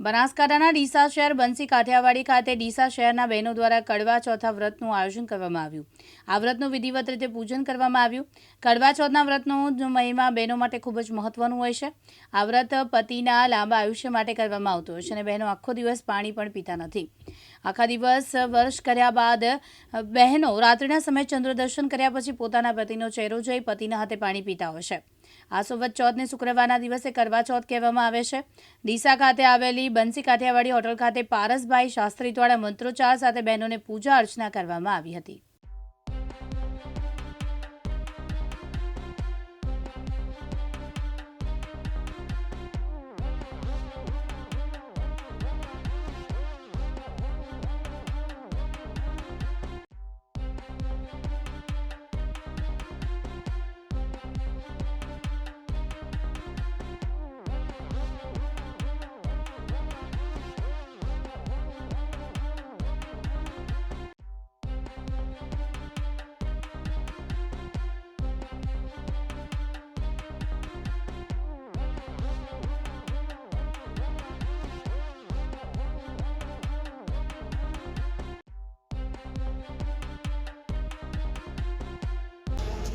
બનાસકાંઠાના ડીસા શહેર બંસી કાઠિયાવાડી ખાતે ડીસા શહેરના બહેનો દ્વારા કડવા ચોથા વ્રતનું આયોજન કરવામાં આવ્યું. આ વ્રતનું વિધિવત રીતે પૂજન કરવામાં આવ્યું. કડવા ચોથના વ્રતનો મહિમા બહેનો માટે ખૂબ જ મહત્વનું હોય છે. આ વ્રત પતિના લાંબા આયુષ્ય માટે કરવામાં આવતું હોય છે અને બહેનો આખો દિવસ પાણી પણ પીતા નથી. આખા દિવસ વર્ષ કર્યા બાદ બહેનો રાત્રિના સમયે ચંદ્ર દર્શન કર્યા પછી પોતાના પતિનો ચહેરો જોઈ પતિના હાથે પાણી પીતા હોય છે. આ સોવત ચોથને શુક્રવારના દિવસે કરવા ચોથ કહેવામાં આવે છે. ડીસા ખાતે આવેલી બંસી કાઠિયાવાડી હોટલ ખાતે પારસભાઈ શાસ્ત્રી દ્વારા મંત્રોચ્ચાર સાથે બહેનોને પૂજા અર્ચના કરવામાં આવી હતી.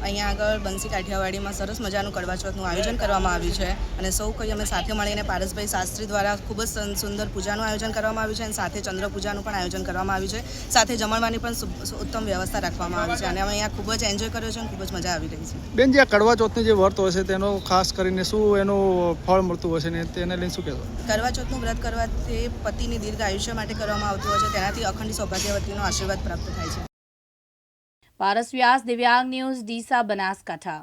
અહીંયા આગળ બંસી કાઠિયાવાડીમાં સરસ મજાનું કડવા ચોથનું આયોજન કરવામાં આવ્યું છે. અને સૌ કોઈ અમે સાથે મળીને પારસભાઈ શાસ્ત્રી દ્વારા ખૂબ જ સુંદર પૂજાનું આયોજન કરવામાં આવ્યું છે અને સાથે ચંદ્ર પૂજાનું પણ આયોજન કરવામાં આવ્યું છે. સાથે જમણવાની પણ ઉત્તમ વ્યવસ્થા રાખવામાં આવી છે અને અમે અહીંયા ખૂબ જ એન્જોય કર્યો છે અને ખૂબ જ મજા આવી રહી છે. બેન જે આ કડવા ચોથની જે વર્ત હોય છે તેનો ખાસ કરીને શું એનું ફળ મળતું હોય છે ને તેને લઈને શું કહેશો? કરવા ચોથનું વ્રત કરવાથી પતિની દીર્ઘ આયુષ્ય માટે કરવામાં આવતું હોય છે. તેનાથી અખંડ સૌભાગ્યવતીનો આશીર્વાદ પ્રાપ્ત થાય છે. પારસ વ્યાસ દિવ્યાંગ ન્યૂઝ ડીસા બનાસકાંઠા.